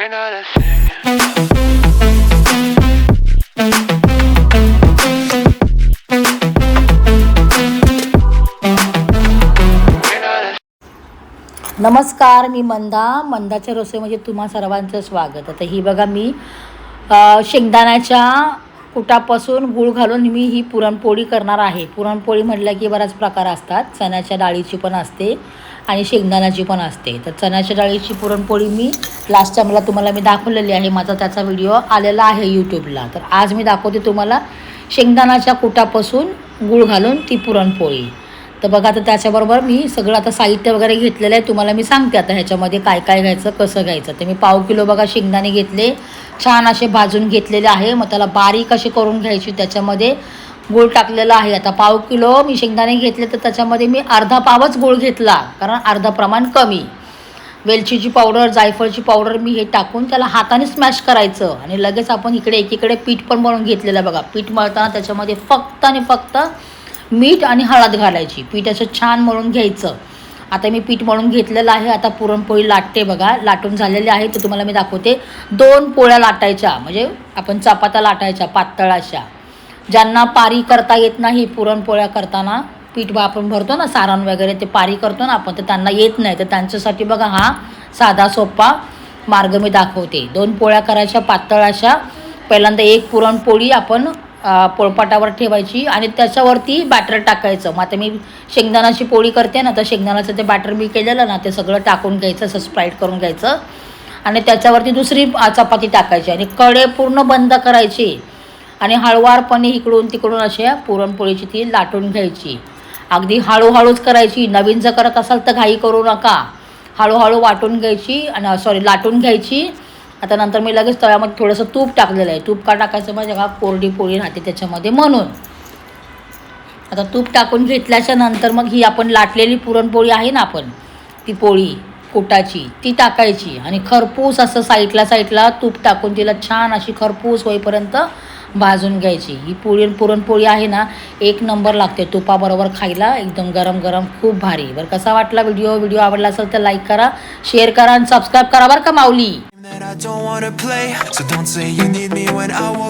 We're not a thing. नमस्कार मी मंदा मंदाच्या रसोईमध्ये तुम्हा सर्वांचं स्वागत आता ही बघा मी शेंगदाण्याच्या कुटापासून गूळ घालून मी ही पुरणपोळी करणार आहे. पुरणपोळी म्हटलं की बराच प्रकार असतात. चण्याच्या डाळीची पण असते आणि शेंगदाण्याची पण असते. तर चण्याच्या डाळीची पुरणपोळी मी लास्ट टाईमला तुम्हाला मी दाखवलेली आहे. माझा त्याचा व्हिडिओ आलेला आहे यूट्यूबला तर आज मी दाखवते तुम्हाला शेंगदाण्याच्या कुटापासून गूळ घालून ती पुरणपोळी. तर बघा आता त्याच्याबरोबर मी सगळं आता साहित्य वगैरे घेतलेलं आहे. तुम्हाला मी सांगते आता ह्याच्यामध्ये काय काय घ्यायचं कसं घ्यायचं. ते मी पाव किलो बघा शेंगदाणे घेतले. छान असे भाजून घेतलेले आहे. मग त्याला बारीक असे करून घ्यायची. त्याच्यामध्ये गूळ टाकलेला आहे. आता पाव किलो मी शेंगदाणे घेतले तर त्याच्यामध्ये मी अर्धा पावच गूळ घेतला कारण अर्धा प्रमाण कमी. वेलचीची पावडर जायफळची पावडर मी हे टाकून त्याला हाताने स्मॅश करायचं. आणि लगेच आपण इकडे एकीकडे पीठ पण बनवून घेतलेलं बघा. पीठ मळताना त्याच्यामध्ये फक्त आणि फक्त मीठ आणि हळद घालायची. पीठ असं छान मळून घ्यायचं. आता मी पीठ मळून घेतलेलं आहे. आता पुरणपोळी लाटते बघा. लाटून झालेली आहे. तर तुम्हाला मी दाखवते. दोन पोळ्या लाटायच्या. म्हणजे आपण चपात्या लाटायच्या पातळ अशा. ज्यांना पारी करता येत नाही पुरणपोळ्या करताना पीठ आपण भरतो ना सारण वगैरे ते पारी करतो ना आपण तर त्यांना येत नाही. तर त्यांच्यासाठी बघा हा साधा सोपा मार्ग मी दाखवते. दोन पोळ्या करायच्या पातळ अशा. पहिल्यांदा एक पुरणपोळी आपण पोळपाटावर ठेवायची आणि त्याच्यावरती बॅटर टाकायचं. मग आता मी शेंगदाणाची पोळी करते ना तर शेंगदाणाचं ते बॅटर मी केलेलं ना ते सगळं टाकून घ्यायचं असं स्प्राईट करून घ्यायचं. आणि त्याच्यावरती दुसरी चपाती टाकायची आणि कडे पूर्ण बंद करायची. आणि हळुवारपणे इकडून तिकडून अशा पुरणपोळीची ती लाटून घ्यायची. अगदी हळूहळूच करायची. नवीन जर करत असाल तर घाई करू नका. हळूहळू वाटून घ्यायची आणि सॉरी लाटून घ्यायची. आता नंतर मी लगेच तव्यामध्ये थोडंसं तूप टाकलेलं आहे. तूप का टाकायचं म्हणजे का? कोरडी पोळी राहते त्याच्यामध्ये म्हणून. आता तूप टाकून घेतल्याच्या नंतर मग ही आपण लाटलेली पुरणपोळी आहे ना आपण ती पोळी कुटाची ती टाकायची आणि खरपूस असं साईडला साईडला तूप टाकून तिला छान अशी खरपूस होईपर्यंत भाजून घ्यायची. ही पोळी पुरणपोळी आहे ना एक नंबर लागते तुपाबरोबर खायला. एकदम गरम गरम खूप भारी. बरं कसा वाटला व्हिडिओ? व्हिडिओ आवडला असेल तर लाईक करा शेअर करा आणि सबस्क्राईब करा बरं का माऊली? That I don't wanna play. So don't say you need me when I walk.